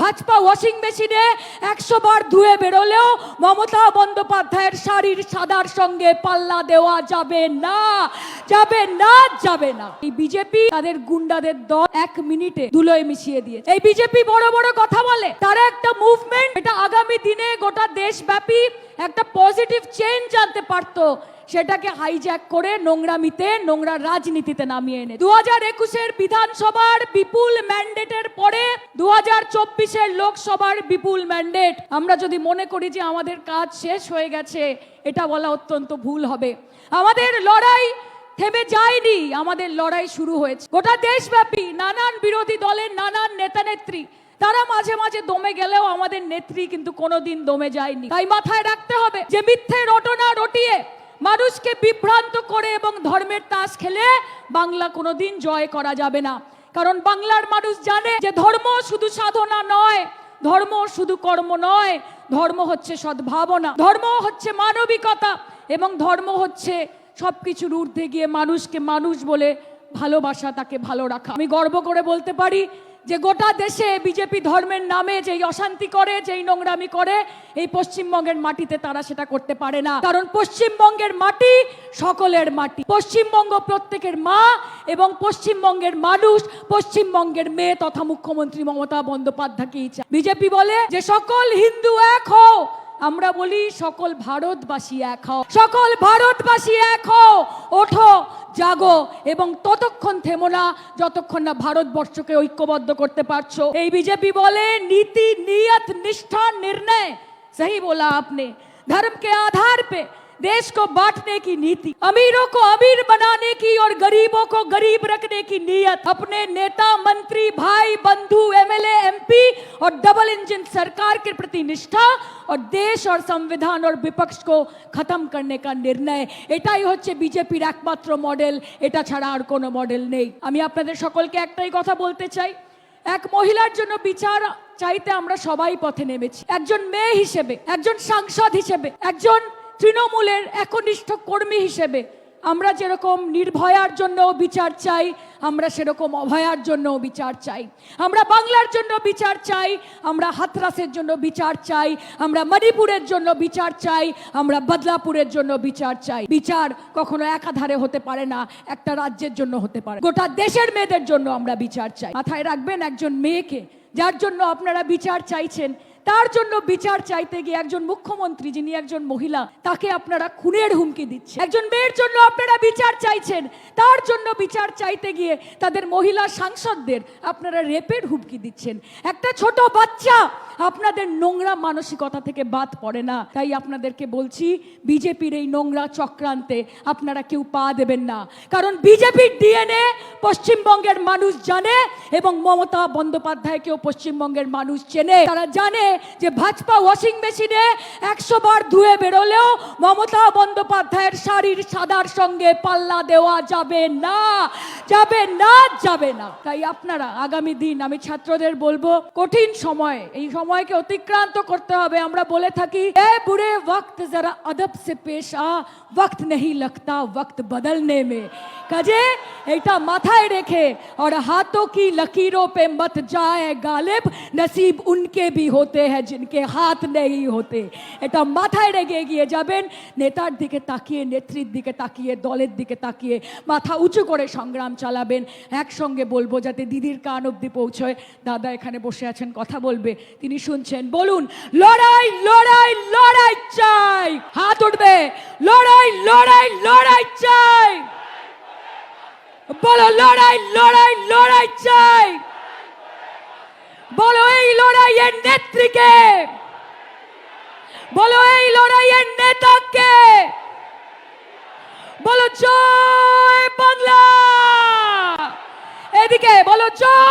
Bhajpa washing মেশিনে একশো বার ধুয়ে বেরোলেও মমতা বন্দ্যোপাধ্যায়ের শাড়ির সাদার সঙ্গে পাল্লা দেওয়া যাবে না যাবে না যাবে না। এই বিজেপি তাদের গুন্ডাদের দল এক মিনিটে ধুলোয় মিশিয়ে দিয়ে এই বিজেপি বড় বড় কথা বলে, তারা একটা মুভমেন্ট এটা আগামী দিনে গোটা দেশব্যাপী একটা পজিটিভ চেঞ্জ আনতে পারতো। সেটাকে হাইজ্যাক করে নোংরামিতে, নোংরা রাজনীতিতে নামিয়ে এনে। দু হাজার একুশের বিধানসভার বিপুল ম্যান্ডেটের পরে দু হাজার চব্বিশের লোকসভার বিপুল ম্যান্ডেট আমরা যদি মনে করি যে আমাদের কাজ শেষ হয়ে গেছে, এটা বলা অত্যন্ত ভুল হবে। আমাদের লড়াই থেমে যায়নি, আমাদের লড়াই শুরু হয়েছে। গোটা দেশব্যাপী নানান বিরোধী দলের নানান নেতা নেত্রী, তারা মাঝে মাঝে দমে গেলেও আমাদের নেত্রী কিন্তু কোনোদিন দমে যায়নি। তাই মাথায় রাখতে হবে যে মিথ্যে রটনা রটিয়ে মানুষকে বিভ্রান্ত করে এবং ধর্মের তাস খেলে বাংলা কোনোদিন জয় করা যাবে না। কারণ বাংলার মানুষ জানে যে ধর্ম শুধু সাধনা নয়, ধর্ম শুধু কর্ম নয়, ধর্ম হচ্ছে সদ্ভাবনা, ধর্ম হচ্ছে মানবিকতা এবং ধর্ম হচ্ছে সব কিছুর ঊর্ধ্বে গিয়ে মানুষকে মানুষ বলে ভালোবাসা তাকে ভালো রাখা। আমি গর্ব করে বলতে পারি যে গোটা দেশে বিজেপি ধর্মের নামে যেই অশান্তি করে, যেই নোংরামি করে, এই পশ্চিমবঙ্গের মাটিতে তারা সেটা করতে পারে না। কারণ পশ্চিমবঙ্গের মাটি সকলের মাটি। পশ্চিমবঙ্গ প্রত্যেকের মা এবং পশ্চিমবঙ্গের মানুষ, পশ্চিমবঙ্গের মেয়ে তথা মুখ্যমন্ত্রী মমতা বন্দ্যোপাধ্যায়কেই চায়। বিজেপি বলে যে সকল হিন্দু এক হও আমরা বলি সকল ভারতবাসী এক হও সকল ভারতবাসী এক হও ওঠো জাগো এবং ততক্ষণ থেমো না যতক্ষণ না ভারতবর্ষকে ঐক্যবদ্ধ করতে পারছো এই বিজেপি বলে নীতি নিয়ত निष्ठा निर्णय सही बोला आपने धर्म के आधार पे देश को बांटने की नीति अमीरों को अमीर बनाने की और गरीबों को गरीब रखने की नीयत अपने नेता मंत्री भाई बंधु एमएलए एमपी और डबल इंजन सरकार के प्रति निष्ठा और देश और संविधान और विपक्ष को खत्म करने का निर्णय এটাই হচ্ছে বিজেপির একমাত্র মডেল এটা ছাড়া আর কোনো মডেল নেই আমি আপনাদের সকলকে একটাই কথা বলতে চাই এক মহিলার জন্য বিচার চাইতে আমরা সবাই পথে নেমেছি একজন মেয়ে হিসেবে একজন সাংসদ হিসেবে একজন তৃণমূলের একনিষ্ঠ কর্মী হিসেবে আমরা যেরকম নির্ভয়ার জন্য বিচার চাই আমরা সেরকম অভয়ার জন্য বিচার চাই। আমরা বাংলার জন্য বিচার চাই, আমরা হাতরাসের জন্য বিচার চাই, আমরা মণিপুরের জন্য বিচার চাই, আমরা বদলাপুরের জন্য বিচার চাই। বিচার কখনো একাধারে হতে পারে না, একটা রাজ্যের জন্য হতে পারে। গোটা দেশের মেয়েদের জন্য আমরা বিচার চাই। মাথায় রাখবেন একজন মেয়েকে, যার জন্য আপনারা বিচার চাইছেন তার জন্য বিচার চাইতে গিয়ে একজন মুখ্যমন্ত্রী যিনি একজন মহিলা, তাকে আপনারা খুনের হুমকি দিচ্ছেন। একজন মেয়ের জন্য আপনারা বিচার চাইছেন। তার জন্য বিচার চাইতে গিয়ে তাদের মহিলা সাংসদদের আপনারা রেপের হুমকি দিচ্ছেন। একটা ছোট বাচ্চা আপনাদের নোংরা মানসিকতা থেকে বাদ পড়ে না। তাই আপনাদেরকে বলছি, বিজেপির এই নোংরা চক্রান্তে আপনারা কেউ পা দেবেন না। কারণ বিজেপির ডিএনএ পশ্চিমবঙ্গের মানুষ জানে এবং মমতা বন্দ্যোপাধ্যায়কেও পশ্চিমবঙ্গের মানুষ চেনে। তারা জানে যে ভাজপা ওয়াশিং মেশিনে একশো বার ধুয়ে বেরোলেও মমতা বন্দ্যোপাধ্যায়ের শাড়ির সাদার সঙ্গে পাল্লা দেওয়া যাবে না যাবে না যাবে না। তাই আপনারা আগামী দিন, আমি ছাত্রদের বলব, কঠিন সময়, এই সময়কে অতিক্রান্ত করতে হবে। আমরা বলে থাকি, এ বুড়ে ওয়াক্ত যারা আদব সে পেশ আ ওয়াক্ত নেই লাগতা, ওয়াক্ত বদলনে মে। কাজে এটা মাথায় রেখে, আর হাতো কি লকিরো পে মত যায় গালেব, নসিব উনকে ভি হতে होते हैं जिनके हाथ नहीं होते এটা মাথায় রেখে এগিয়ে যাবেন নেতার দিকে তাকিয়ে নেত্রীর দিকে তাকিয়ে দলের দিকে তাকিয়ে মাথা উঁচু করে সংগ্রাম চালাবেন একসঙ্গে বলবো যাতে দিদির কান অব্দি পৌঁছয় দাদা এখানে বসে আছেন কথা বলবে তিনি শুনছেন বলুন লড়াই লড়াই লড়াই চাই হাত উঠবে লড়াই লড়াই লড়াই চাই বলো লড়াই লড়াই লড়াই চাই বলো এই লড়াইয়ের আমাদের নেতাকে বলো জয় বাংলা। এদিকে বলো জয়